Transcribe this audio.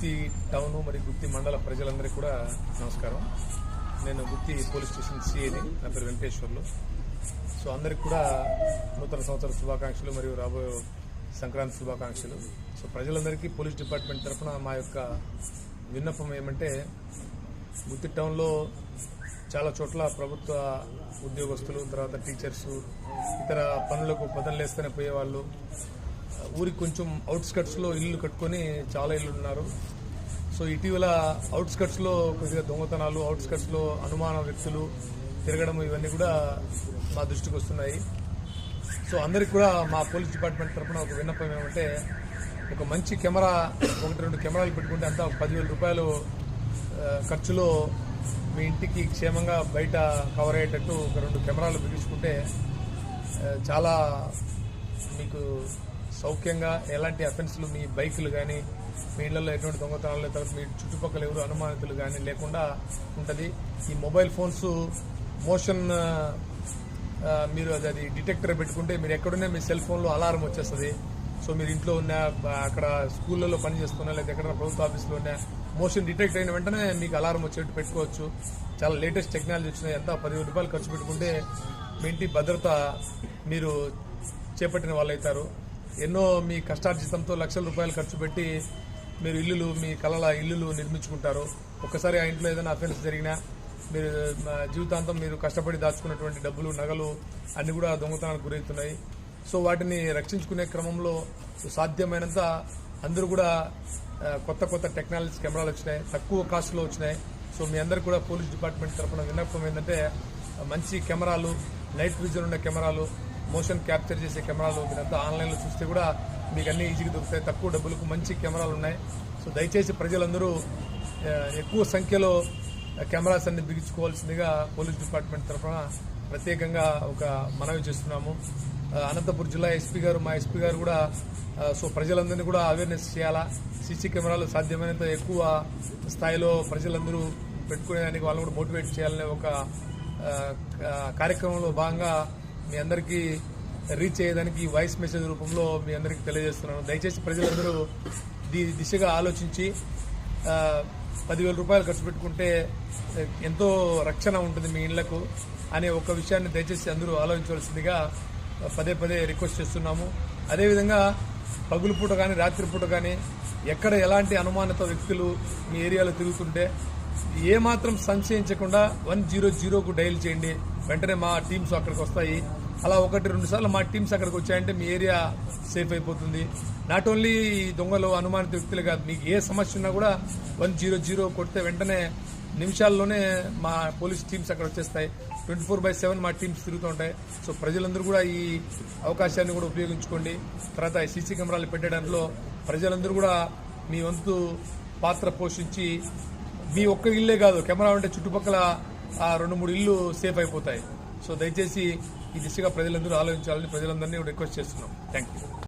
గుత్తి town మరియు గుత్తి మండల ప్రజలందరికీ కూడా నమస్కారం. నేను గుత్తి పోలీస్ స్టేషన్ సిఐని నా పేరు వెంకటేశ్వర్లు. సో అందరికి కూడా నూతన సంవత్సర శుభాకాంక్షలు మరియు రాబోయే సంక్రాంతి శుభాకాంక్షలు. సో ప్రజలందరికీ పోలీస్ డిపార్ట్మెంట్ తరఫున మా యొక్క విన్నపం ఏమంటే గుత్తి టౌన్లో చాలా చోట్ల ప్రభుత్వ ఉద్యోగస్తులు తర్వాత టీచర్స్ ఇతర పనులకు పదనలేస్తూనే పోయేవాళ్ళు. ఊరికి కొంచెం అవుట్స్కట్స్లో ఇల్లు కట్టుకొని చాలా ఇల్లు ఉన్నారు. సో ఇటీవల అవుట్స్కట్స్లో కొద్దిగా దొంగతనాలు అవుట్స్కట్స్లో అనుమాన వ్యక్తులు తిరగడం ఇవన్నీ కూడా మా దృష్టికి వస్తున్నాయి. సో అందరికి కూడా మా పోలీస్ డిపార్ట్మెంట్ తరఫున ఒక విన్నపం ఏమంటే ఒక మంచి కెమెరా ఒకటి రెండు కెమెరాలు పెట్టుకుంటే అంతా ఒక పదివేల రూపాయలు ఖర్చులో మీ ఇంటికి క్షేమంగా బయట కవర్ అయ్యేటట్టు ఒక రెండు కెమెరాలు బిగించుకుంటే చాలా మీకు సౌఖ్యంగా ఎలాంటి అఫెన్స్లు మీ బైకులు కానీ మీ ఇళ్ళలో ఎటువంటి దొంగతనాలు తర్వాత మీ చుట్టుపక్కల ఎవరు అనుమానితులు కానీ లేకుండా ఉంటుంది. ఈ మొబైల్ ఫోన్స్ మోషన్ మీరు అది అది డిటెక్టర్ పెట్టుకుంటే మీరు ఎక్కడున్నా మీ సెల్ ఫోన్లో అలారం వచ్చేస్తుంది. సో మీరు ఇంట్లో ఉన్న అక్కడ స్కూళ్ళలో పనిచేస్తున్నా లేదా ఎక్కడ ప్రభుత్వ ఆఫీస్లో ఉన్న మోషన్ డిటెక్ట్ అయిన వెంటనే మీకు అలారం వచ్చేట్టు పెట్టుకోవచ్చు. చాలా లేటెస్ట్ టెక్నాలజీ వచ్చినాయి. ఎంత? పదివేల రూపాయలు ఖర్చు పెట్టుకుంటే మీ ఇంటి భద్రత మీరు చేపట్టిన వాళ్ళు అవుతారు ఎన్నో మీ కష్టార్జితంతో లక్షల రూపాయలు ఖర్చు పెట్టి మీరు ఇల్లులు మీ కళల ఇల్లులు నిర్మించుకుంటారు. ఒక్కసారి ఆ ఇంట్లో ఏదైనా అఫెన్స్ జరిగినా మీరు జీవితాంతం మీరు కష్టపడి దాచుకున్నటువంటి డబ్బులు నగలు అన్నీ కూడా దొంగతనానికి గురవుతున్నాయి. సో వాటిని రక్షించుకునే క్రమంలో సాధ్యమైనంత అందరూ కూడా కొత్త కొత్త టెక్నాలజీ కెమెరాలు వచ్చినాయి. తక్కువ కాస్ట్లో వచ్చినాయి. సో మీ అందరు కూడా పోలీస్ డిపార్ట్మెంట్ తరఫున విన్నపం ఏంటంటే మంచి కెమెరాలు నైట్ విజన్ ఉన్న కెమెరాలు మోషన్ క్యాప్చర్ చేసే కెమెరాలు మీరంతా ఆన్లైన్లో చూస్తే కూడా మీకు అన్ని ఈజీగా దొరుకుతాయి. తక్కువ డబ్బులకు మంచి కెమెరాలు ఉన్నాయి. సో దయచేసి ప్రజలందరూ ఎక్కువ సంఖ్యలో కెమెరాస్ అన్ని బిగించుకోవాల్సిందిగా పోలీస్ డిపార్ట్మెంట్ తరఫున ప్రత్యేకంగా ఒక మనవి చేస్తున్నాము. అనంతపురం జిల్లా ఎస్పీ గారు మా ఎస్పీ గారు కూడా సో ప్రజలందరినీ కూడా అవేర్నెస్ చేయాలా? సీసీ కెమెరాలు సాధ్యమైనంత ఎక్కువ స్థాయిలో ప్రజలందరూ పెట్టుకునేదానికి వాళ్ళు కూడా మోటివేట్ చేయాలనే ఒక కార్యక్రమంలో భాగంగా మీ అందరికీ రీచ్ అయ్యేదానికి వాయిస్ మెసేజ్ రూపంలో మీ అందరికీ తెలియజేస్తున్నాను. దయచేసి ప్రజలందరూ దీ దిశగా ఆలోచించి పదివేల రూపాయలు ఖర్చు పెట్టుకుంటే ఎంతో రక్షణ ఉంటుంది మీ ఇళ్ళకు అనే ఒక విషయాన్ని దయచేసి అందరూ ఆలోచించవలసిందిగా పదే పదే రిక్వెస్ట్ చేస్తున్నాము. అదేవిధంగా పగులుపూట కానీ రాత్రిపూట కానీ ఎక్కడ ఎలాంటి అనుమానిత వ్యక్తులు మీ ఏరియాలో తిరుగుతుంటే ఏ మాత్రం సంశయించకుండా వన్ జీరో జీరోకు డైల్ చేయండి. వెంటనే మా టీమ్స్ అక్కడికి వస్తాయి. అలా ఒకటి రెండు సార్లు మా టీమ్స్ అక్కడికి వచ్చాయంటే మీ ఏరియా సేఫ్ అయిపోతుంది. నాట్ ఓన్లీ దొంగలు అనుమానిత వ్యక్తులు కాదు మీకు ఏ సమస్య ఉన్నా కూడా వన్ జీరో జీరో కొడితే వెంటనే నిమిషాల్లోనే మా పోలీస్ టీమ్స్ అక్కడ వచ్చేస్తాయి. ట్వంటీ ఫోర్ బై సెవెన్ మా టీమ్స్ తిరుగుతూ ఉంటాయి. సో ప్రజలందరూ కూడా ఈ అవకాశాన్ని కూడా ఉపయోగించుకోండి. తర్వాత సీసీ కెమెరాలు పెట్టడంలో ప్రజలందరూ కూడా మీ వంతు పాత్ర పోషించి మీ ఒక్క ఇల్లే కాదు కెమెరా ఉంటే చుట్టుపక్కల ఆ రెండు మూడు ఇల్లు సేఫ్ అయిపోతాయి. సో దయచేసి ఈ దిశగా ప్రజలందరూ ఆలోచించాలని ప్రజలందరినీ రిక్వెస్ట్ చేస్తున్నాం. Thank you